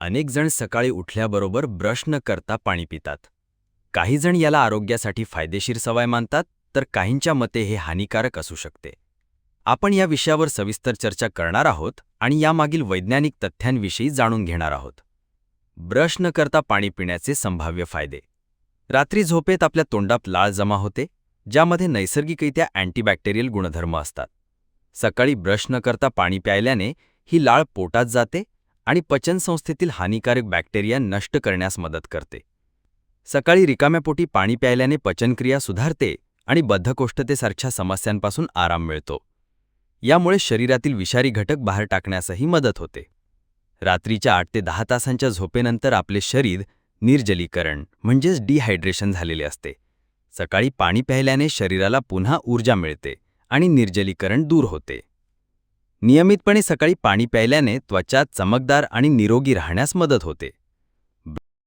अनेकजण सकाळी उठल्याबरोबर ब्रश न करता पाणी पितात. काहीजण याला आरोग्यासाठी फायदेशीर सवय मानतात तर काहींच्या मते हे हानिकारक असू शकते. आपण या विषयावर सविस्तर चर्चा करणार आहोत आणि यामागील वैज्ञानिक तथ्यांविषयी जाणून घेणार आहोत. ब्रश न करता पाणी पिण्याचे संभाव्य फायदे. रात्री झोपेत आपल्या तोंडात लाळ जमा होते ज्यामध्ये नैसर्गिकरित्या अँटीबॅक्टेरियल गुणधर्म असतात. सकाळी ब्रश न करता पाणी प्यायल्याने ही लाळ पोटात जाते आणि पचनसंस्थेतील हानिकारक बॅक्टेरिया नष्ट करण्यास मदत करते. सकाळी रिकाम्यापोटी पाणी प्यायल्याने पचनक्रिया सुधारते आणि बद्धकोष्ठतेसारख्या समस्यांपासून आराम मिळतो. यामुळे शरीरातील विषारी घटक बाहेर टाकण्यासही मदत होते. रात्रीच्या आठ ते दहा तासांच्या झोपेनंतर आपले शरीर निर्जलीकरण म्हणजेच डिहायड्रेशन झालेले असते. सकाळी पाणी प्यायल्याने शरीराला पुन्हा ऊर्जा मिळते आणि निर्जलीकरण दूर होते. नियमितपणे सकाळी पाणी प्यायल्याने त्वचा चमकदार आणि निरोगी राहण्यास मदत होते.